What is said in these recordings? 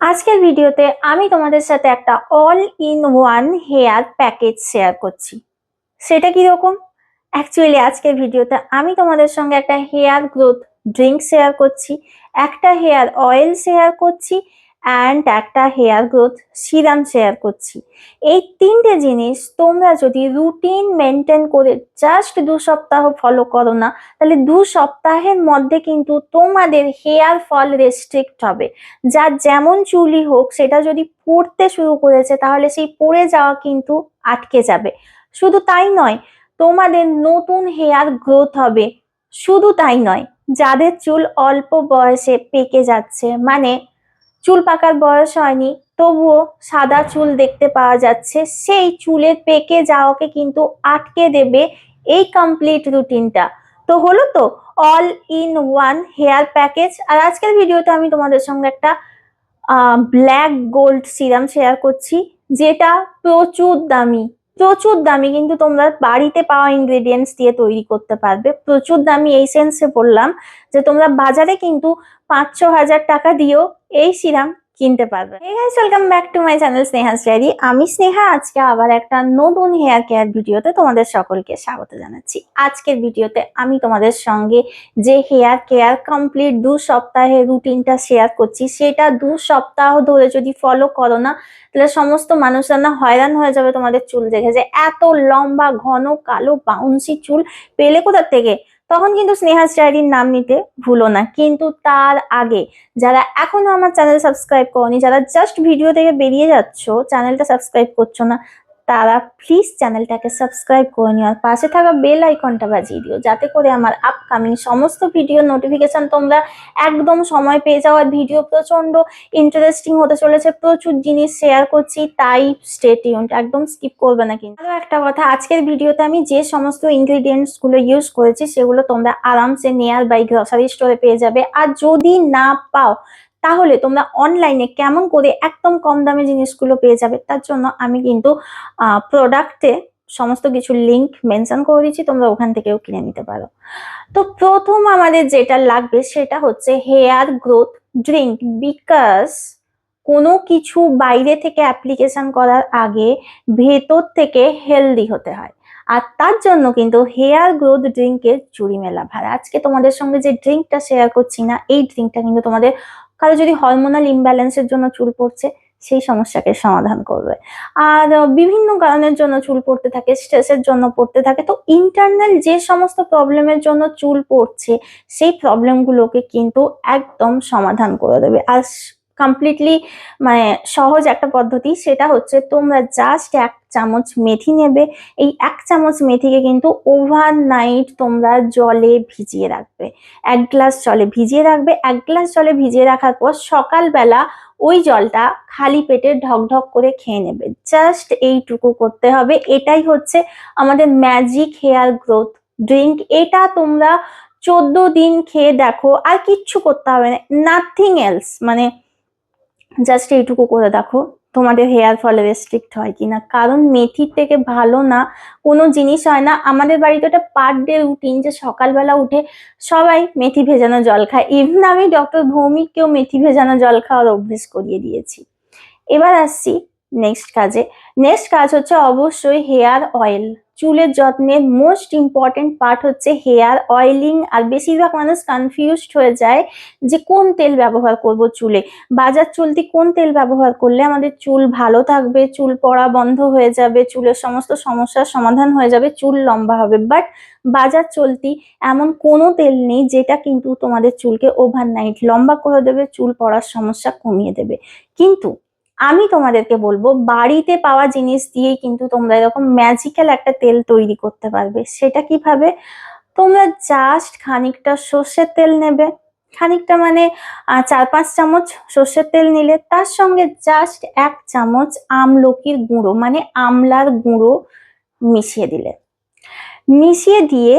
আজকের ভিডিওতে আমি তোমাদের সাথে একটা all in one hair package share করছি। সেটা কীরকম? অ্যাকচুয়ালি আজকের ভিডিওতে আমি তোমাদের সঙ্গে একটা হেয়ার গ্রোথ ড্রিঙ্ক শেয়ার করছি, একটা হেয়ার অয়েল শেয়ার করছি অ্যান্ড একটা হেয়ার গ্রোথ সিরাম শেয়ার করছি। এই তিনটে জিনিস তোমরা যদি রুটিন মেনটেন করে জাস্ট দু সপ্তাহ ফলো করো না, তাহলে দু সপ্তাহের মধ্যে কিন্তু তোমাদের হেয়ার ফল রেস্ট্রিক্ট হবে। যার যেমন চুলই হোক, সেটা যদি পড়তে শুরু করেছে, তাহলে সেই পড়ে যাওয়া কিন্তু আটকে যাবে। শুধু তাই নয়, তোমাদের নতুন হেয়ার গ্রোথ হবে। শুধু তাই নয়, যাদের চুল অল্প বয়সে পেকে যাচ্ছে মানে চুল পাকার বয়স হয়নি, তবুও সাদা চুল দেখতে পাওয়া যাচ্ছে। সেই চুলের পেকে যাওয়াকে কিন্তু আটকে দেবে এই কমপ্লিট রুটিনটা তো হলো তো all in one hair package আর আজকের ভিডিওতে আমি তোমাদের সঙ্গে একটা ব্ল্যাক গোল্ড সিরাম শেয়ার করছি, যেটা প্রচুর দামি। প্রচুর দামি কিন্তু তোমরা বাড়িতে পাওয়া ইনগ্রেডিয়েন্টস দিয়ে তৈরি করতে পারবে। প্রচুর দামি এই সেন্সে বললাম যে তোমরা বাজারে কিন্তু পাঁচ ছ হাজার টাকা দিয়েও এই সিরাম কিনতে পারবে। Hey guys welcome back to my channel Sneha diary আমি স্নেহা, আজকে আবার একটা নতুন হেয়ার কেয়ার ভিডিওতে তোমাদের সকলকে স্বাগত জানাচ্ছি। আজকের ভিডিওতে আমি তোমাদের সঙ্গে যে হেয়ার কেয়ার কমপ্লিট দু সপ্তাহের রুটিনটা শেয়ার করছি, সেটা দু সপ্তাহ ধরে যদি ফলো করো না, তাহলে সমস্ত মানুষরা না হয়রান হয়ে যাবে তোমাদের চুল দেখে যে এত লম্বা, ঘন, কালো বাউন্সি চুল পেলে কোথার থেকে? তখন কিন্তু স্নেহা স্টাইলির নাম নিতে ভুলো না। কিন্তু তার আগে যারা এখনও আমার চ্যানেল সাবস্ক্রাইব করনি, যারা জাস্ট ভিডিও থেকে বেরিয়ে যাচ্ছ, চ্যানেলটা সাবস্ক্রাইব করছ না তারা প্লিজ চ্যানেলটাকে সাবস্ক্রাইব করে নিও আর পাশে থাকা বেল আইকনটা বাজিয়ে দিও। যাতে করে আমার আপকামিং সমস্ত ভিডিও নোটিফিকেশন তোমরা একদম সময় পেয়ে যাও আর ভিডিও প্রচণ্ড ইন্টারেস্টিং হতে চলেছে, প্রচুর জিনিস শেয়ার করছি, তাই স্টে টিউনড একদম স্কিপ করবে না কিন্তু। আরও একটা কথা, আজকের ভিডিওতে আমি যে সমস্ত ইনগ্রিডিয়েন্টসগুলো ইউজ করেছি, সেগুলো তোমরা আরামসে নেয়ার বাই গ্রসারি স্টোরে পেয়ে যাবে। আর যদি না পাও তাহলে তোমরা অনলাইনে কেমন করে একদম কম দামে জিনিসগুলো পেয়ে যাবে? তার জন্য আমি কিন্তু প্রোডাক্টে সমস্ত কিছু লিংক মেনশন করে দিচ্ছি তোমরা ওখান থেকেও কিনে নিতে পারো। তো প্রথম আমাদের যেটা লাগবে সেটা হচ্ছে হেয়ার গ্রোথ ড্রিঙ্ক বিকজ কোনো কিছু বাইরে থেকে অ্যাপ্লিকেশন করার আগে ভেতর থেকে হেলদি হতে হয়। আর তার জন্য কিন্তু হেয়ার গ্রোথ ড্রিঙ্কের চুরি মেলা ভার আজকে তোমাদের সঙ্গে যে ড্রিঙ্কটা শেয়ার করছি না, এই ড্রিঙ্কটা কিন্তু তোমাদের কারও যদি হরমোনাল ইমব্যালেন্সের জন্য চুল পড়ছে, সেই সমস্যাকে সমাধান করবে। আর বিভিন্ন কারণের জন্য চুল পড়তে থাকে স্ট্রেসের জন্য পড়তে থাকে। তো ইন্টারনাল যে সমস্ত প্রবলেমের জন্য চুল পড়ছে, সেই প্রবলেমগুলোকে কিন্তু একদম সমাধান করে দেবে। আর কমপ্লিটলি মানে সহজ একটা পদ্ধতি, সেটা হচ্ছে তোমরা জাস্ট এক চামচ মেথি নেবে। এই এক চামচ মেথিকে কিন্তু ওভারনাইট তোমরা জলে ভিজিয়ে রাখবে। এক গ্লাস জলে ভিজিয়ে রাখবে। এক গ্লাস জলে ভিজিয়ে রাখার পর সকালবেলা ওই জলটা খালি পেটে ঢকঢক করে খেয়ে নেবে। জাস্ট এইটুকু করতে হবে। এটাই হচ্ছে আমাদের ম্যাজিক হেয়ার গ্রোথ ড্রিঙ্ক এটা তোমরা চোদ্দ দিন খেয়ে দেখো, আর কিচ্ছু করতে হবে না। নাথিং এলস মানে জাস্ট এইটুকু করে দেখো, তোমাদের হেয়ার ফলে রেস্ট্রিক্ট হয় কিনা। কারণ মেথির থেকে ভালো না, কোনো জিনিস হয় না। আমাদের বাড়িতে ওটা পার ডে রুটিন যে সকালবেলা উঠে সবাই মেথি ভেজানো জল খায়। ইভেন আমি ডক্টর ভৌমিককেও মেথি ভেজানো জল খাওয়ার অভ্যেস করিয়ে দিয়েছি। এবার আসছি নেক্সট কাজে। নেক্সট কাজ হচ্ছে অবশ্যই হেয়ার অয়েল চুলের যত্নের মোস্ট ইম্পর্টেন্ট পার্ট হচ্ছে হেয়ার অয়েলিং আর বেশিরভাগ মানুষ কনফিউজড হয়ে যায় যে কোন তেল ব্যবহার করব চুলে। বাজার চলতি কোন তেল ব্যবহার করলে আমাদের চুল ভালো থাকবে, চুল পড়া বন্ধ হয়ে যাবে, চুলের সমস্ত সমস্যার সমাধান হয়ে যাবে, চুল লম্বা হবে। বাট বাজার চলতি এমন কোনো তেল নেই যেটা কিন্তু তোমাদের চুলকে ওভারনাইট লম্বা করে দেবে, চুল পড়ার সমস্যা কমিয়ে দেবে। কিন্তু আমি তোমাদেরকে বলব, বাড়িতে পাওয়া জিনিস দিয়েই কিন্তু তোমরা এরকম ম্যাজিক্যাল একটা তেল তৈরি করতে পারবে। সেটা কীভাবে? তোমরা জাস্ট খানিকটা সর্ষের তেল নেবে। খানিকটা মানে চার পাঁচ চামচ সর্ষের তেল নিলে তার সঙ্গে জাস্ট এক চামচ আমলকির গুঁড়ো মানে আমলার গুঁড়ো মিশিয়ে দিলে। মিশিয়ে দিয়ে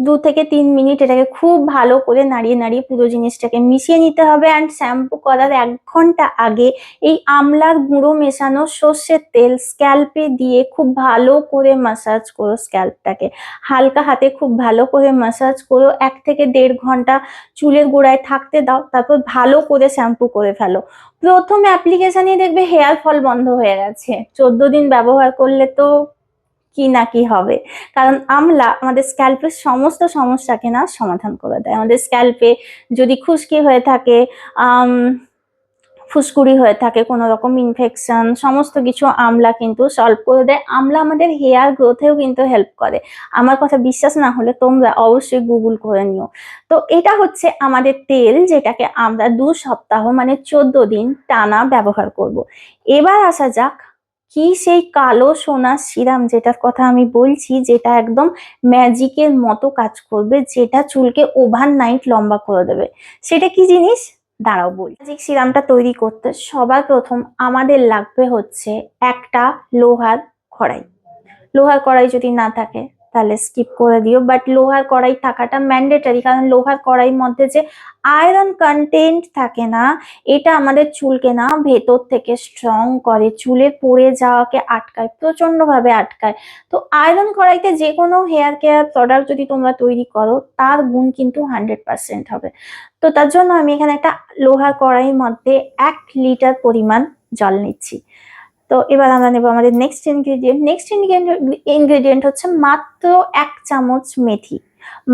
দু থেকে তিন মিনিট এটাকে খুব ভালো করে নাড়িয়ে নাড়িয়ে পুরো জিনিসটাকে মিশিয়ে নিতে হবে অ্যান্ড শ্যাম্পু করার এক ঘণ্টা আগে এই আমলার গুঁড়ো মেশানো সর্ষের তেল স্ক্যাল্পে দিয়ে খুব ভালো করে মাসাজ করো স্ক্যাল্পটাকে হালকা হাতে খুব ভালো করে মাসাজ করো। এক থেকে দেড় ঘণ্টা চুলের গোড়ায় থাকতে দাও, তারপর ভালো করে শ্যাম্পু করে ফেলো। প্রথম অ্যাপ্লিকেশনই দেখবে হেয়ার ফল বন্ধ হয়ে গেছে। চোদ্দ দিন ব্যবহার করলে তো কি না কি হবে। কারণ আমলা আমাদের স্ক্যাল্পের সমস্ত সমস্যাকে না সমাধান করে দেয়। আমাদের স্ক্যাল্পে যদি খুশকি হয়ে থাকে ফুসকুড়ি হয়ে থাকে, কোনো রকম ইনফেকশন সমস্ত কিছু আমলা কিন্তু সলভ করে দেয়। আমলা আমাদের হেয়ার গ্রোথেও কিন্তু হেল্প করে। আমার কথা বিশ্বাস না হলে তোমরা অবশ্যই গুগল করে নিও। তো এটা হচ্ছে আমাদের তেল যেটাকে আমরা দু সপ্তাহ মানে চোদ্দ দিন টানা ব্যবহার করব। এবার আসা যাক কি সেই কালো সোনা সিরাম যেটার কথা আমি বলছি, যেটা একদম ম্যাজিকের মতো কাজ করবে, যেটা চুলকে ওভার নাইট লম্বা করে দেবে। সেটা কি জিনিস? দাঁড়াও বলি। ম্যাজিক সিরামটা তৈরি করতে সবার প্রথম আমাদের লাগবে হচ্ছে একটা লোহার কড়াই। লোহার কড়াই যদি না থাকে তাহলে স্কিপ করে দিও। বাট লোহার কড়াই থাকাটা ম্যান্ডেটারি কারণ লোহার কড়াইয়ের মধ্যে যে আয়রন কন্টেন্ট থাকে না, এটা আমাদের চুলকে না ভেতর থেকে স্ট্রং করে চুলের পড়ে যাওয়াকে আটকায় প্রচণ্ড ভাবে আটকায়। তো আয়রন কড়াইতে যে কোনো হেয়ার কেয়ার প্রোডাক্ট যদি তোমরা তৈরি করো, তার গুণ কিন্তু হান্ড্রেড পার্সেন্ট হবে। তো তার জন্য আমি এখানে একটা লোহার কড়াইয়ের মধ্যে এক লিটার পরিমাণ জল নিচ্ছি। তো এবার আমরা নেব আমাদের নেক্সট ইনগ্রেডিয়েন্ট নেক্সট ইনগ্রেডিয়েন্ট হচ্ছে মাত্র এক চামচ মেথি।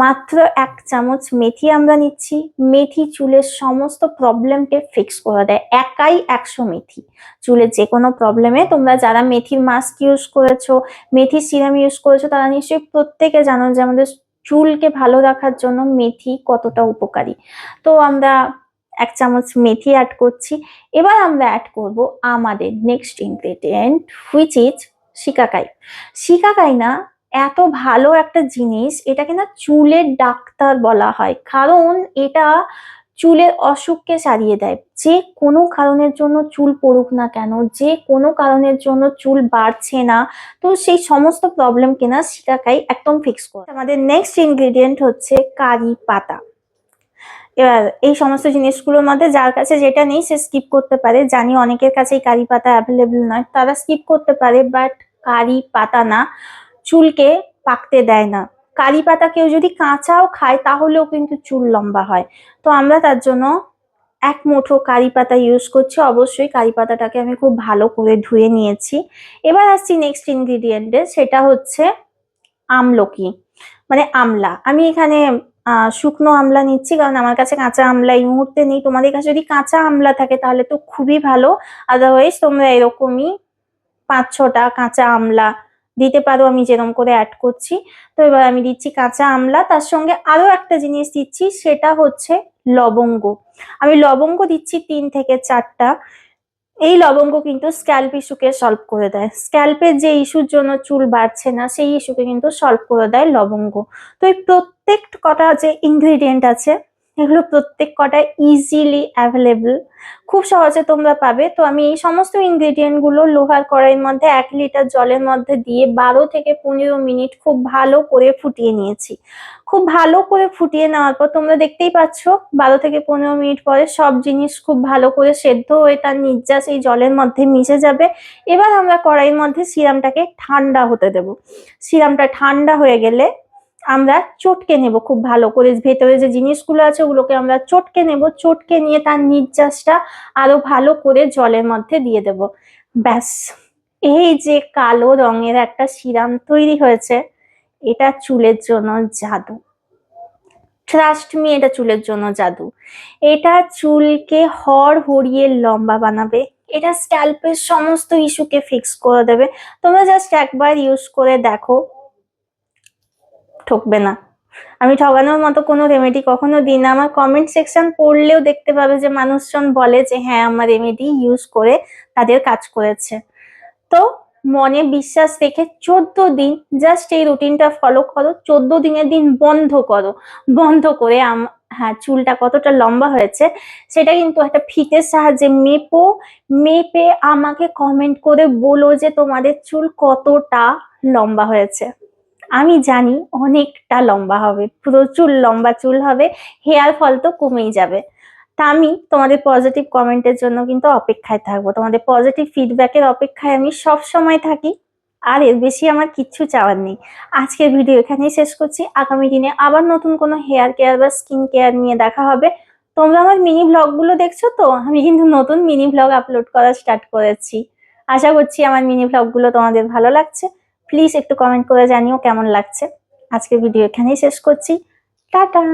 মাত্র এক চামচ মেথি আমরা নিচ্ছি। মেথি চুলের সমস্ত প্রবলেমকে ফিক্স করে দেয়। একাই একশো মেথি। চুলের যে কোনো প্রবলেমে তোমরা যারা মেথির মাস্ক ইউজ করেছ, মেথির সিরাম ইউজ করেছ, তারা নিশ্চয়ই প্রত্যেকে জানো যে আমাদের চুলকে ভালো রাখার জন্য মেথি কতটা উপকারী। তো আমরা এক চামচ মেথি অ্যাড করছি। এবার আমরা অ্যাড করব আমাদের next ingredient which is shikakai. Shikakai না, এত ভালো একটা জিনিস, এটাকে না চুলের ডাক্তার বলা হয়। কারণ এটা চুলের অসুখকে সারিয়ে দেয়। যে কোনো কারণের জন্য চুল পড়ুক না কেন, যে কোনো কারণের জন্য চুল বাড়ছে না, তো সেই সমস্ত প্রবলেমকে না শিকাকাই একদম ফিক্স করে। আমাদের নেক্সট ইনগ্রেডিয়েন্ট হচ্ছে কারি পাতা। এই সমস্ত জিনিসগুলোর মধ্যে যার কাছে যেটা নেই সে স্কিপ করতে পারে। জানি অনেকের কাছে কারি পাতা অ্যাভেলেবল নয়, তারা স্কিপ করতে পারে বাট কারি পাতা না, চুলকে পাকতে দেয় না। কারি পাতা কেউ যদি কাঁচাও খায়, তাহলেও কিন্তু চুল লম্বা হয়। তো আমরা তার জন্য এক মুঠো কারি পাতা ইউজ করছি। অবশ্যই কারি পাতাটাকে আমি খুব ভালো করে ধুয়ে নিয়েছি। এবার আসছি নেক্সট ইনগ্রিডিয়েন্টে সেটা হচ্ছে আমলকি। মানে আমলা। আমি এখানে শুকনো আমলা নিচ্ছি কারণ আমার কাছে কাঁচা আমলা এই মুহূর্তে নেই। তোমাদের কাছে যদি কাঁচা আমলা থাকে তাহলে তো খুবই ভালো। আদারওয়াইজ তোমরা এরকমই পাঁচ ছটা কাঁচা আমলা দিতে পারো আমি যেরকম করে অ্যাড করছি। তো এবার আমি দিচ্ছি কাঁচা আমলা। তার সঙ্গে আরও একটা জিনিস দিচ্ছি, সেটা হচ্ছে লবঙ্গ। আমি লবঙ্গ দিচ্ছি তিন থেকে চারটা। এই লবঙ্গ কিন্তু স্ক্যাল্প ইস্যুকে সলভ করে দেয়। স্ক্যাল্পের যে ইস্যুর জন্য চুল বাড়ছে না, সেই ইস্যুকে কিন্তু সলভ করে দেয় লবঙ্গ। তো এই প্রত্যেক কটা যে ইনগ্রিডিয়েন্ট আছে এগুলো প্রত্যেক কটা ইজিলি অ্যাভেলেবল খুব সহজে তোমরা পাবে। তো আমি এই সমস্ত ইনগ্রিডিয়েন্টগুলো লোহার কড়াইয়ের মধ্যে এক লিটার জলের মধ্যে দিয়ে বারো থেকে পনেরো মিনিট খুব ভালো করে ফুটিয়ে নিয়েছি। খুব ভালো করে ফুটিয়ে নেওয়ার পর তোমরা দেখতেই পাচ্ছ, বারো থেকে পনেরো মিনিট পরে সব জিনিস খুব ভালো করে সেদ্ধ হয়ে তার নির্যাস এই জলের মধ্যে মিশে যাবে। এবার আমরা কড়াইয়ের মধ্যে সিরামটাকে ঠান্ডা হতে দেব। সিরামটা ঠান্ডা হয়ে গেলে আমরা চটকে নেব খুব ভালো করে। ভেতরে যে জিনিসগুলো আছে ওগুলোকে আমরা চটকে নেব। চটকে নিয়ে তার নির্যাসটা আরও ভালো করে জলের মধ্যে দিয়ে দেব। ব্যাস, এই যে কালো রঙের একটা সিরাম তৈরি হয়েছে, এটা চুলের জন্য জাদু। ট্রাস্ট মি এটা চুলের জন্য জাদু। এটা চুলকে হড় হড়িয়ে লম্বা বানাবে। এটা স্ক্যাল্পের সমস্ত ইস্যুকে ফিক্স করে দেবে। তোমরা জাস্ট একবার ইউজ করে দেখো। ঠকবে না। আমি ঠকানোর মতো কোনো রেমেডি কখনো দিই না। আমার কমেন্ট সেকশন পড়লেও দেখতে পাবে যে মানুষজন বলে যে হ্যাঁ আমার রেমেডি ইউজ করে তাদের কাজ করেছে। তো মনে বিশ্বাস রেখে চোদ্দ দিন জাস্ট এই রুটিনটা ফলো করো। চোদ্দ দিনের দিন বন্ধ করো। বন্ধ করে হ্যাঁ চুলটা কতটা লম্বা হয়েছে সেটা কিন্তু একটা ফিতের সাহায্যে মেপো। মেপে আমাকে কমেন্ট করে বলো যে, তোমাদের চুল কতটা লম্বা হয়েছে? আমি জানি অনেকটা লম্বা হবে, প্রচুর লম্বা চুল হবে, হেয়ার ফল তো কমেই যাবে। তা আমি তোমাদের পজিটিভ কমেন্টের জন্য কিন্তু অপেক্ষায় থাকব। তোমাদের পজিটিভ ফিডব্যাকের অপেক্ষায় আমি সব সময় থাকি, আর এর বেশি আমার কিচ্ছু চাওয়ার নেই। আজকের ভিডিও এখানেই শেষ করছি। আগামী দিনে আবার নতুন কোনো হেয়ার কেয়ার বা স্কিন কেয়ার নিয়ে দেখা হবে। তোমরা আমার মিনি ব্লগগুলো দেখছ তো? আমি কিন্তু নতুন মিনি ব্লগ আপলোড করা স্টার্ট করেছি। আশা করছি আমার মিনি ব্লগগুলো তোমাদের ভালো লাগছে। প্লিজ একটু কমেন্ট করে জানিও কেমন লাগছে। আজকে ভিডিও এখানেই শেষ করছি। টাটা!